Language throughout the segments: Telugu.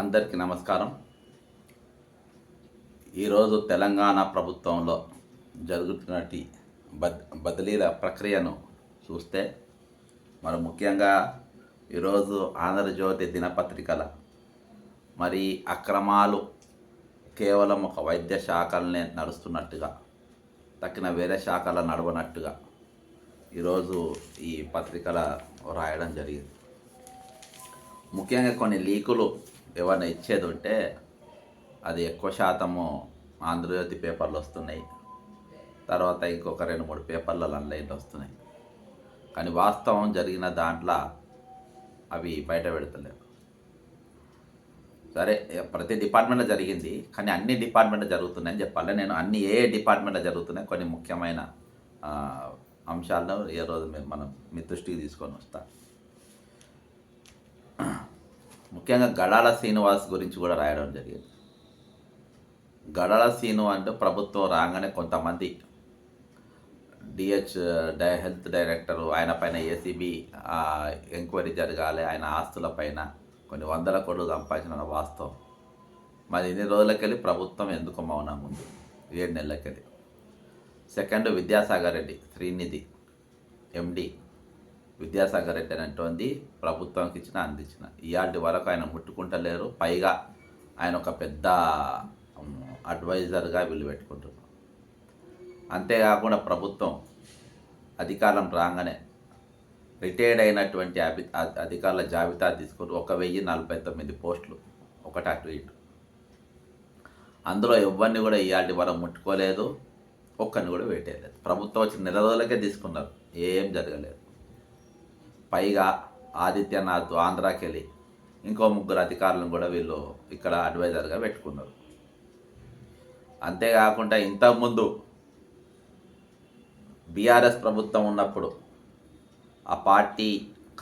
అందరికీ నమస్కారం. ఈరోజు తెలంగాణ ప్రభుత్వంలో జరుగుతున్నటి బద్ బదిలీల ప్రక్రియను చూస్తే మరి ముఖ్యంగా ఈరోజు ఆంధ్రజ్యోతి దినపత్రికల మరి అక్రమాలు కేవలం ఒక వైద్య శాఖలనే నడుస్తున్నట్టుగా తక్కిన వేరే శాఖల నడవనట్టుగా ఈరోజు ఈ పత్రికల రాయడం జరిగింది. ముఖ్యంగా కొన్ని లీకులు ఏమైనా ఇచ్చేది ఉంటే అది ఎక్కువ శాతము ఆంధ్రజ్యోతి పేపర్లు వస్తున్నాయి. తర్వాత ఇంకొక రెండు మూడు పేపర్లు ఆన్లైన్లో వస్తున్నాయి. కానీ వాస్తవం జరిగిన దాంట్లో అవి బయట పెడతలేవు. సరే ప్రతి డిపార్ట్మెంట్లో జరిగింది కానీ అన్ని డిపార్ట్మెంట్లో జరుగుతున్నాయని చెప్పాలి. నేను అన్ని ఏ డిపార్ట్మెంట్లో జరుగుతున్నాయి కొన్ని ముఖ్యమైన అంశాలను ఏ రోజు మేము మనం మీ దృష్టికి తీసుకొని వస్తాను ముఖ్యంగా గడాల శ్రీనివాస్ గురించి కూడా రాయడం జరిగింది. గడాల శ్రీను అంటే ప్రభుత్వం రాగానే కొంతమంది డిహెచ్ డై హెల్త్ డైరెక్టర్ ఆయన పైన ఏసీబీ ఎంక్వైరీ జరగాలి ఆయన ఆస్తుల పైన కొన్ని వందల కోట్లు సంపాదించిన వాస్తవం. మరి ఇన్ని రోజులకెళ్ళి ప్రభుత్వం ఎందుకు మౌనం ఉంది? ఏడు నెలలకెళ్ళి. సెకండ్ విద్యాసాగర్ రెడ్డి శ్రీనిధి ఎండి విద్యాసాగర్ రెడ్డి అని అంటోంది ప్రభుత్వానికి ఇచ్చిన అందించిన. ఇవాళ వరకు ఆయన ముట్టుకుంటలేరు. పైగా ఆయన ఒక పెద్ద అడ్వైజర్గా వీళ్ళు పెట్టుకుంటున్నారు. అంతేకాకుండా ప్రభుత్వం అధికారం రాగానే రిటైర్డ్ అయినటువంటి అభి అధికారుల జాబితా తీసుకుని ఒక వెయ్యి నలభై తొమ్మిది పోస్టులు ఒకటి అటు ఇటు. అందులో ఎవరిని కూడా ఇవాళ వరకు ముట్టుకోలేదు ఒక్కరిని కూడా వేటేయలేదు. ప్రభుత్వం వచ్చిన నెల రోజులకే తీసుకున్నారు. ఏం జరగలేదు. పైగా ఆదిత్యనాథ్ ఆంధ్రాకి వెళ్ళి ఇంకో ముగ్గురు అధికారులను కూడా వీళ్ళు ఇక్కడ అడ్వైజర్గా పెట్టుకున్నారు. అంతేకాకుండా ఇంతకుముందు బీఆర్ఎస్ ప్రభుత్వం ఉన్నప్పుడు ఆ పార్టీ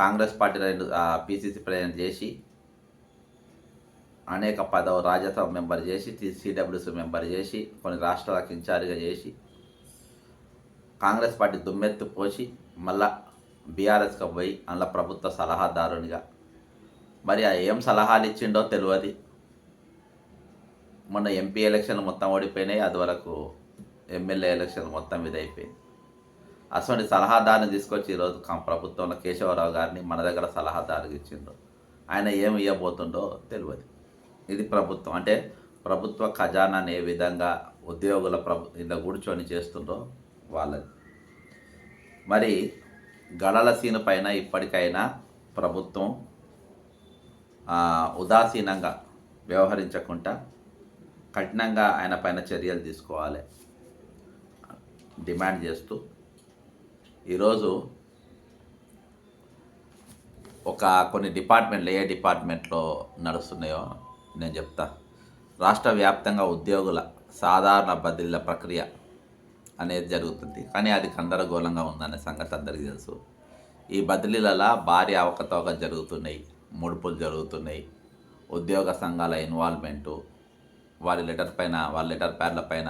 కాంగ్రెస్ పార్టీ రెండు పీసీసీ ప్రెసిడెంట్ చేసి అనేక పదవ రాజ్యసభ మెంబర్ చేసి సిడబ్ల్యూసీ మెంబర్ చేసి కొన్ని రాష్ట్రాలకు ఇన్ఛార్జ్గా చేసి కాంగ్రెస్ పార్టీ దుమ్మెత్తు పోసి మళ్ళా బీఆర్ఎస్కి పోయి అందులో ప్రభుత్వ సలహాదారునిగా. మరి ఏం సలహాలు ఇచ్చిండో తెలియదు మొన్న ఎంపీ ఎలక్షన్లు మొత్తం ఓడిపోయినాయి. అదివరకు ఎమ్మెల్యే ఎలక్షన్లు మొత్తం ఇది అయిపోయింది అటువంటి సలహాదారుని తీసుకొచ్చి ఈరోజు ప్రభుత్వంలో కేశవరావు గారిని మన దగ్గర సలహాదారుకి ఇచ్చిండ్రు. ఆయన ఏం ఇవ్వబోతుండో తెలియదు ఇది ప్రభుత్వం. అంటే ప్రభుత్వ ఖజానాని ఏ విధంగా ఉద్యోగుల ప్రభు ఇలా కూర్చొని చేస్తుండో వాళ్ళది. మరి గడల సీను పైన ఇప్పటికైనా ప్రభుత్వం ఉదాసీనంగా వ్యవహరించకుండా కఠినంగా ఆయన పైన చర్యలు తీసుకోవాలి. డిమాండ్ చేస్తూ ఈరోజు ఒక కొన్ని డిపార్ట్మెంట్లు ఏ డిపార్ట్మెంట్లో నడుస్తున్నాయో నేను చెప్తా. రాష్ట్ర వ్యాప్తంగా ఉద్యోగుల సాధారణ బదిలీల ప్రక్రియ అనేది జరుగుతుంది. కానీ అది గందరగోళంగా ఉందనే సంగతి అందరికీ తెలుసు. ఈ బదిలీలలో భారీ అవకతవక జరుగుతున్నాయి. ముడుపులు జరుగుతున్నాయి. ఉద్యోగ సంఘాల ఇన్వాల్వ్మెంటు వారి లెటర్ పైన వాళ్ళ లెటర్ ప్యాడ్ల పైన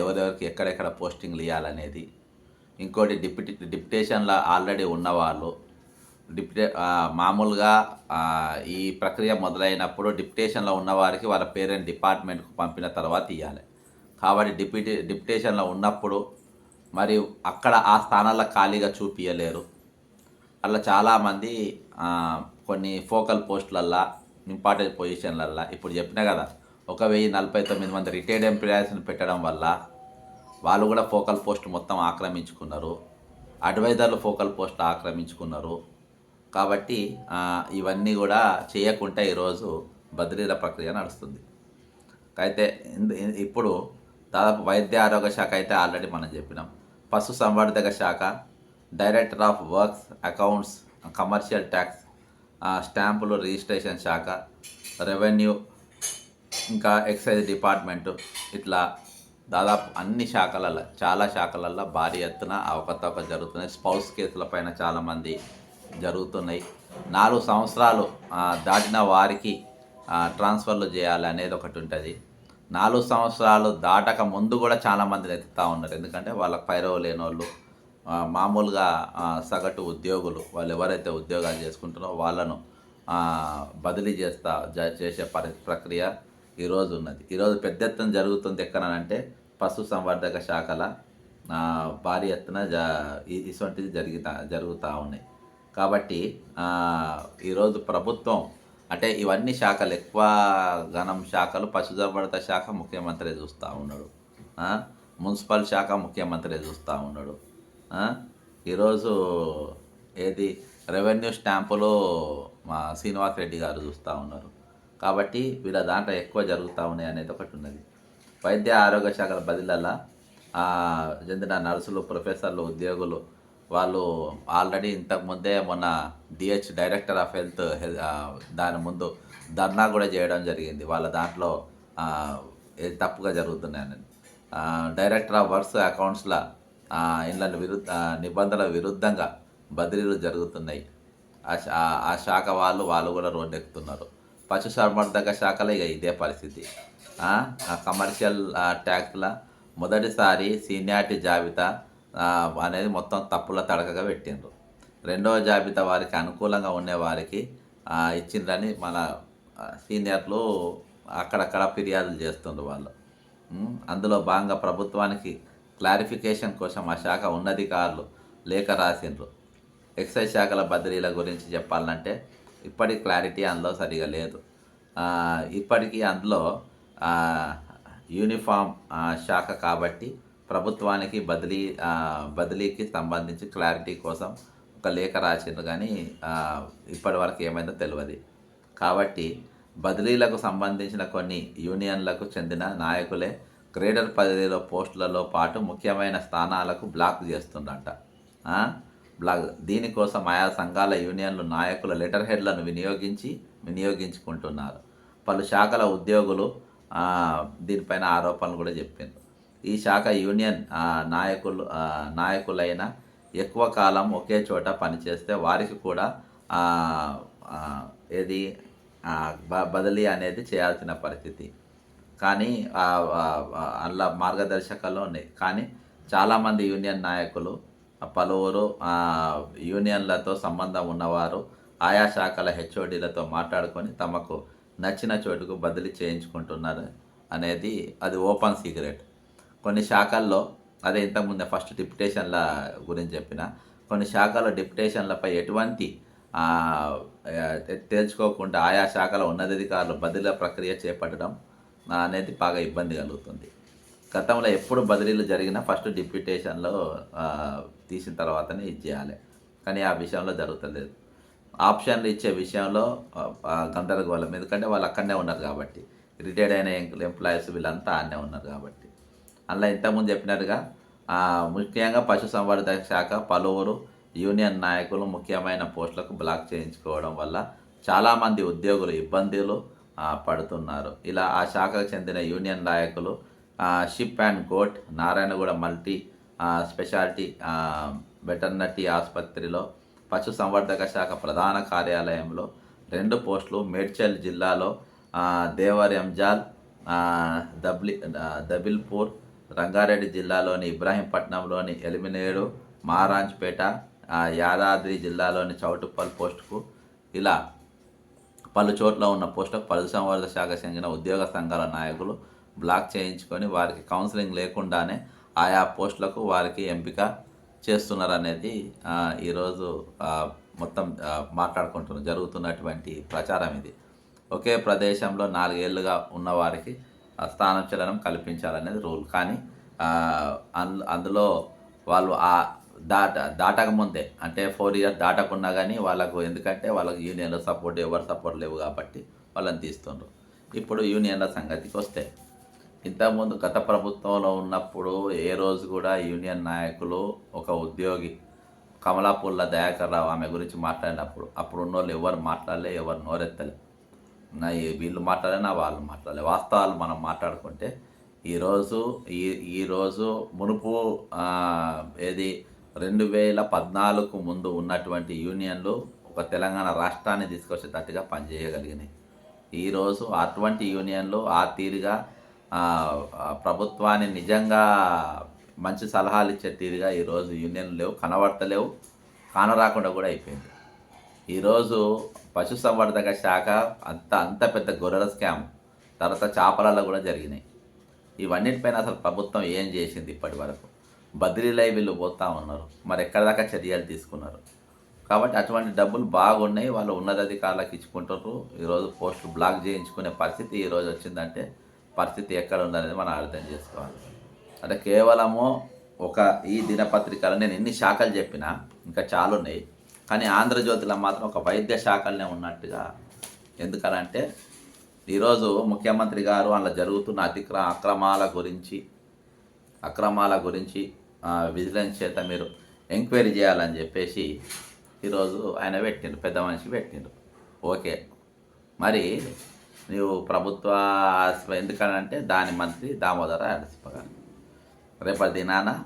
ఎవరెవరికి ఎక్కడెక్కడ పోస్టింగ్లు ఇవ్వాలనేది ఇంకోటి డిప్యూటీ డిప్యుటేషన్లో ఆల్రెడీ ఉన్నవాళ్ళు డిప్యుటే మామూలుగా ఈ ప్రక్రియ మొదలైనప్పుడు డిప్యుటేషన్లో ఉన్నవారికి వాళ్ళ పేరెంట్ డిపార్ట్మెంట్కు పంపిన తర్వాత ఇవ్వాలి కాబట్టి డిప్యూటీ డిప్యుటేషన్లో ఉన్నప్పుడు మరి అక్కడ ఆ స్థానాల్లో ఖాళీగా చూపించలేరు అలా చాలామంది కొన్ని ఫోకల్ పోస్టులల్లో ఇంపార్టెంట్ పొజిషన్లల్లో ఇప్పుడు చెప్పినా కదా ఒక వెయ్యి నలభై తొమ్మిది మంది రిటైర్డ్ ఎంప్లాయీస్ని పెట్టడం వల్ల వాళ్ళు కూడా ఫోకల్ పోస్ట్ మొత్తం ఆక్రమించుకున్నారు. అడ్వైజర్లు ఫోకల్ పోస్ట్ ఆక్రమించుకున్నారు. కాబట్టి ఇవన్నీ కూడా చేయకుండా ఈరోజు బదిలీల ప్రక్రియ నడుస్తుంది. అయితే ఇప్పుడు దాదాపు వైద్య ఆరోగ్య శాఖ అయితే ఆల్రెడీ మనం చెప్పినాం. పశు సంవర్ధక శాఖ director of works accounts commercial tax స్టాంపులు రిజిస్ట్రేషన్ శాఖ రెవెన్యూ ఇంకా ఎక్సైజ్ డిపార్ట్మెంటు ఇట్లా దాదాపు అన్ని శాఖలలో చాలా శాఖలలో భారీ ఎత్తున అవకతవక జరుగుతున్నాయి. స్పౌస్ కేసుల పైన చాలామంది జరుగుతున్నాయి. నాలుగు సంవత్సరాలు దాటిన వారికి ట్రాన్స్ఫర్లు చేయాలి అనేది ఒకటి ఉంటుంది. నాలుగు సంవత్సరాలు దాటక ముందు కూడా చాలామందిని ఎత్తుతూ ఉన్నారు. ఎందుకంటే వాళ్ళకి పైరవ లేని వాళ్ళు మామూలుగా సగటు ఉద్యోగులు వాళ్ళు ఎవరైతే ఉద్యోగాలు చేసుకుంటారో వాళ్ళను బదిలీ చేస్తా జ- చేసే పరి ప్రక్రియ ఈరోజు ఉన్నది. ఈరోజు పెద్ద ఎత్తున జరుగుతుంది ఎక్కడనంటే పశు సంవర్ధక శాఖల భారీ ఎత్తున జ ఇటువంటిది జరుగుతా జరుగుతూ ఉన్నాయి. కాబట్టి ఈరోజు ప్రభుత్వం అంటే ఇవన్నీ శాఖలు ఎక్కువ ఘనం శాఖలు పశుసంవర్ధక శాఖ ముఖ్యమంత్రి చూస్తూ ఉన్నాడు. మున్సిపల్ శాఖ ముఖ్యమంత్రి చూస్తూ ఉన్నాడు. ఈరోజు ఏది? రెవెన్యూ స్టాంపులు మా శ్రీనివాస్ రెడ్డి గారు చూస్తూ ఉన్నారు. కాబట్టి వీళ్ళ దాంట్లో ఎక్కువ జరుగుతూ ఉన్నాయి అనేది ఒకటి ఉన్నది. వైద్య ఆరోగ్య శాఖల బదిలల్లా చెందిన నర్సులు ప్రొఫెసర్లు ఉద్యోగులు వాళ్ళు ఆల్రెడీ ఇంతకుముందే మొన్న డిహెచ్ డైరెక్టర్ ఆఫ్ హెల్త్ దాని ముందు ధర్నా కూడా చేయడం జరిగింది. వాళ్ళ దాంట్లో తప్పుగా జరుగుతున్నాయని. డైరెక్టర్ ఆఫ్ వర్క్స్ అకౌంట్స్ల ఇళ్ళ విరుద్ధ నిబంధనల విరుద్ధంగా బదిలీలు జరుగుతున్నాయి. ఆ శా- ఆ- శాఖ వాళ్ళు వాళ్ళు కూడా రోడ్డు ఎక్కుతున్నారు పశు సంవర్ధక శాఖలో ఇక ఇదే పరిస్థితి. కమర్షియల్ ట్యాక్స్ల మొదటిసారి సీనియారిటీ జాబితా అనేది మొత్తం తప్పుల తడకగా పెట్టిండ్రు. రెండవ జాబితా వారికి అనుకూలంగా ఉండే వారికి ఇచ్చిండ్రని మన సీనియర్లు అక్కడక్కడ ఫిర్యాదులు చేస్తుండ్రు వాళ్ళు. అందులో భాగంగా ప్రభుత్వానికి క్లారిఫికేషన్ కోసం ఆ శాఖ ఉన్నధికారులు లేఖ రాసిండ్రు. ఎక్సైజ్ శాఖల బదిలీల గురించి చెప్పాలంటే ఇప్పటి క్లారిటీ అందులో సరిగా లేదు. ఇప్పటికీ అందులో యూనిఫామ్ శాఖ కాబట్టి ప్రభుత్వానికి బదిలీ బదిలీకి సంబంధించి క్లారిటీ కోసం ఒక లేఖ రాసిండ్రు కానీ ఇప్పటి వరకు ఏమైందో తెలియదు కాబట్టి బదిలీలకు సంబంధించిన కొన్ని యూనియన్లకు చెందిన నాయకులే గ్రేటర్ పదవిలో పోస్టులలో పాటు ముఖ్యమైన స్థానాలకు బ్లాక్ చేస్తుండట. బ్లాక్ దీనికోసం ఆయా సంఘాల యూనియన్లు నాయకుల లెటర్ హెడ్లను వినియోగించి వినియోగించుకుంటున్నారు. పలు శాఖల ఉద్యోగులు దీనిపైన ఆరోపణలు కూడా చెప్పారు ఈ శాఖ యూనియన్ నాయకులు నాయకులైన ఎక్కువ కాలం ఒకే చోట పనిచేస్తే వారికి కూడా ఏది బదిలీ అనేది చేయాల్సిన పరిస్థితి. కానీ అందులో మార్గదర్శకాలు ఉన్నాయి. కానీ చాలామంది యూనియన్ నాయకులు పలువురు యూనియన్లతో సంబంధం ఉన్నవారు ఆయా శాఖల హెచ్ఓడీలతో మాట్లాడుకొని తమకు నచ్చిన చోటుకు బదిలీ చేయించుకుంటున్నారు అనేది అది ఓపెన్ సీక్రెట్. కొన్ని శాఖల్లో అదే ఇంతకుముందే ఫస్ట్ డిప్యుటేషన్ల గురించి చెప్పిన కొన్ని శాఖల డిప్యుటేషన్లపై ఎటువంటి తేల్చుకోకుండా ఆయా శాఖల ఉన్నతాధికారులు బదిలీల ప్రక్రియ చేపట్టడం అనేది బాగా ఇబ్బంది కలుగుతుంది. గతంలో ఎప్పుడు బదిలీలు జరిగినా ఫస్ట్ డిప్యూటేషన్లో తీసిన తర్వాతనే ఇది చేయాలి. కానీ ఆ విషయంలో జరుగుతలేదు. ఆప్షన్లు ఇచ్చే విషయంలో గందరగోళం. ఎందుకంటే వాళ్ళు అక్కడనే ఉన్నారు కాబట్టి. రిటైర్డ్ అయిన ఎంప్లాయీస్ వీళ్ళంతా ఆడనే ఉన్నారు కాబట్టి. అలా ఇంతకుముందు చెప్పినట్టుగా ముఖ్యంగా పశుసంవర్ధక శాఖ పలువురు యూనియన్ నాయకులు ముఖ్యమైన పోస్టులకు బ్లాక్ చేయించుకోవడం వల్ల చాలామంది ఉద్యోగులు ఇబ్బందులు పడుతున్నారు. ఇలా ఆ శాఖకు చెందిన యూనియన్ నాయకులు sheep and goat Narayanaguda multi speciality veterinary ఆసుపత్రిలో పశు సంవర్ధక శాఖ ప్రధాన కార్యాలయంలో రెండు పోస్టులు మేడ్చల్ జిల్లాలో దేవర్ ఎంజాల్ దబ్లి దబిల్పూర్ రంగారెడ్డి జిల్లాలోని ఇబ్రాహీంపట్నంలోని ఎలిమినేడు మహారాజ్పేట యాదాద్రి జిల్లాలోని చౌటుప్పల్ పోస్టుకు ఇలా పలు చోట్ల ఉన్న పోస్టుకు పలు సంవర్ధ శాఖ చెందిన ఉద్యోగ సంఘాల నాయకులు బ్లాక్ చేయించుకొని వారికి కౌన్సిలింగ్ లేకుండానే ఆయా పోస్టులకు వారికి ఎంపిక చేస్తున్నారనేది ఈరోజు మొత్తం మాట్లాడుకుంటున్న జరుగుతున్నటువంటి ప్రచారం ఇది. ఒకే ప్రదేశంలో నాలుగేళ్ళుగా ఉన్నవారికి వారికి స్థానం చలనం కల్పించాలనేది రూల్. కానీ అందు- అందులో వాళ్ళు ఆ దాట దాటక ముందే అంటే ఫోర్ ఇయర్స్ దాటకున్నా కానీ వాళ్ళకు ఎందుకంటే వాళ్ళకు యూనియన్లో సపోర్ట్ ఎవరు సపోర్ట్ లేవు కాబట్టి వాళ్ళని తీస్తుండ్రు. ఇప్పుడు యూనియన్ల సంగతికి వస్తే ఇంతకుముందు గత ప్రభుత్వంలో ఉన్నప్పుడు ఏ రోజు కూడా యూనియన్ నాయకులు ఒక ఉద్యోగి కమలాపూర్ల దయాకర్ రావు ఆమె గురించి మాట్లాడినప్పుడు అప్పుడు ఉన్నోళ్ళు ఎవరు మాట్లాడలే ఎవరు నోరెత్తలే. నా ఈ- వీళ్ళు మాట్లాడలే నా వాళ్ళు మాట్లాడలే. వాస్తవాలు మనం మాట్లాడుకుంటే ఈరోజు ఈ ఈరోజు మునుపు ఏది రెండు వేల పద్నాలుగు ముందు ఉన్నటువంటి యూనియన్లు ఒక తెలంగాణ రాష్ట్రాన్ని తీసుకొచ్చేటట్టుగా పనిచేయగలిగినాయి. ఈరోజు అటువంటి యూనియన్లు ఆ తీరుగా ప్రభుత్వాన్ని నిజంగా మంచి సలహాలు ఇచ్చే తీరుగా ఈరోజు యూనియన్లు లేవు కనబడతలేవు కానరాకుండా కూడా అయిపోయింది. ఈరోజు పశుసంవర్ధక శాఖ అంత అంత పెద్ద గొర్రెల స్కామ్. తర్వాత చేపలలో కూడా జరిగినాయి. ఇవన్నిటిపైన అసలు ప్రభుత్వం ఏం చేసింది ఇప్పటి వరకు? బదిలీలై వీళ్ళు పోతా ఉన్నారు. మరి ఎక్కడ దాకా చర్యలు తీసుకున్నారు? కాబట్టి అటువంటి డబ్బులు బాగున్నాయి. వాళ్ళు ఉన్నతాధికారులకు ఇచ్చుకుంటారు ఈరోజు పోస్ట్ బ్లాక్ చేయించుకునే పరిస్థితి ఈరోజు వచ్చిందంటే పరిస్థితి ఎక్కడ ఉందనేది మనం అర్థం చేసుకోవాలి. అంటే కేవలము ఒక ఈ దినపత్రికలో నేను ఎన్ని శాఖలు చెప్పినా ఇంకా చాలా ఉన్నాయి కానీ ఆంధ్రజ్యోతిలో మాత్రం ఒక వైద్య శాఖలనే ఉన్నట్టుగా ఎందుకనంటే ఈరోజు ముఖ్యమంత్రి గారు అలా జరుగుతున్న అతిక్ర అక్రమాల గురించి అక్రమాల గురించి విజిలెన్స్ చేత మీరు ఎంక్వైరీ చేయాలని చెప్పేసి ఈరోజు ఆయన పెట్టిండు పెద్ద మనిషి పెట్టిండు. ఓకే. మరి నీవు ప్రభుత్వ ఆస్ప- ఎందుకనంటే దాని మంత్రి దామోదర నరసింహ రేపటి దినాన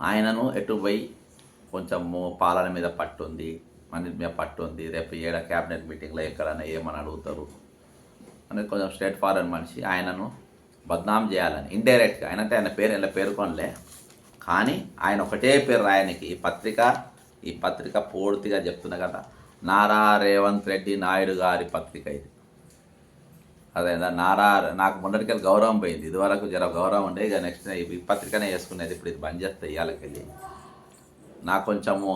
ఆయనను ఎటు పోయి కొంచెము పాలన మీద పట్టుంది అన్నిటి మీద పట్టు ఉంది రేపు ఏడ క్యాబినెట్ మీటింగ్లో ఎక్కడన్నా ఏమని అడుగుతారు? అనేది కొంచెం స్ట్రేట్ ఫార్వర్డ్ మనిషి ఆయనను బద్నాం చేయాలని ఇండైరెక్ట్గా. ఆయన అంటే ఆయన పేరు ఇలా పేర్కొనలే కానీ ఆయన ఒకటే పేరు రాయనికి ఈ పత్రిక ఈ పత్రిక పూర్తిగా చెప్తున్నా కదా నారా రేవంత్ రెడ్డి నాయుడు గారి పత్రిక ఇది. అదే నారా నాకు మొన్నటికెళ్ళి గౌరవం పోయింది. ఇదివరకు జర గౌరవం ఉండే ఇక నెక్స్ట్ ఈ పత్రికనే వేసుకునేది ఇప్పుడు ఇది బంద్ చేస్తే ఇవాళకెళ్ళి నాకు కొంచెము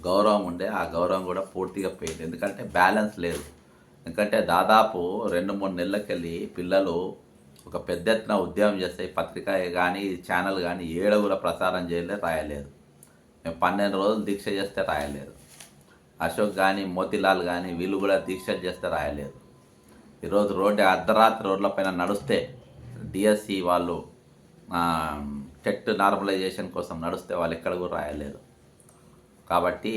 గౌరవం ఉండే ఆ గౌరవం కూడా పూర్తిగా పోయింది. ఎందుకంటే బ్యాలెన్స్ లేదు. ఎందుకంటే దాదాపు రెండు మూడు నెలలకెళ్ళి పిల్లలు ఒక పెద్ద ఎత్తున ఉద్యమం చేస్తే పత్రిక కానీ ఛానల్ కానీ ఏడ కూడా ప్రసారం చేయలేదు రాయలేదు. మేము పన్నెండు రోజులు దీక్ష చేస్తే రాయలేదు. అశోక్ కానీ మోతిలాల్ కానీ వీళ్ళు కూడా దీక్ష చేస్తే రాయలేదు. ఈరోజు రోడ్డు అర్ధరాత్రి రోడ్ల పైన నడుస్తే డిఎస్సి వాళ్ళు టెట్ నార్మలైజేషన్ కోసం నడుస్తే వాళ్ళు ఎక్కడ కూడా రాయలేదు. కాబట్టి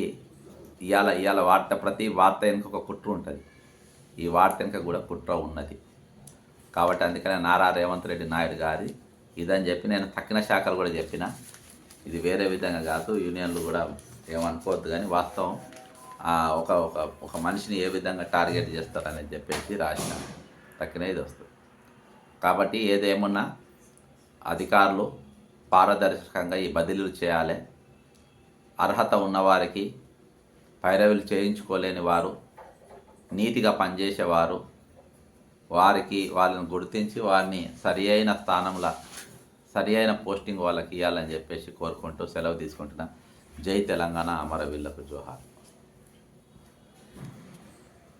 ఇవాళ ఇవాళ వార్త ప్రతి వార్త వెనుక ఒక కుట్ర ఉంటుంది. ఈ వార్త వెనుక కూడా కుట్ర ఉన్నది. కాబట్టి అందుకనే నారా రేవంత్ రెడ్డి నాయుడు గారి ఇదని చెప్పి నేను తక్కిన శాఖలు కూడా చెప్పిన. ఇది వేరే విధంగా కాదు యూనియన్లు కూడా ఏమనుకోవద్దు కానీ వాస్తవం ఒక ఒక ఒక మనిషిని ఏ విధంగా టార్గెట్ చేస్తారని చెప్పేసి రాసిన తక్కిన ఇది వస్తుంది. కాబట్టి ఏదేమున్నా అధికారులు పారదర్శకంగా ఈ బదిలీలు చేయాలి. అర్హత ఉన్నవారికి పైరవీలు చేయించుకోలేని వారు నీతిగా పనిచేసేవారు వారికి వాళ్ళని గుర్తించి వారిని సరి అయిన స్థానంలో సరి అయిన పోస్టింగ్ వాళ్ళకి ఇవ్వాలని చెప్పేసి కోరుకుంటూ సెలవు తీసుకుంటున్నా. జై తెలంగాణ అమరవీళ్ళకు జోహార్.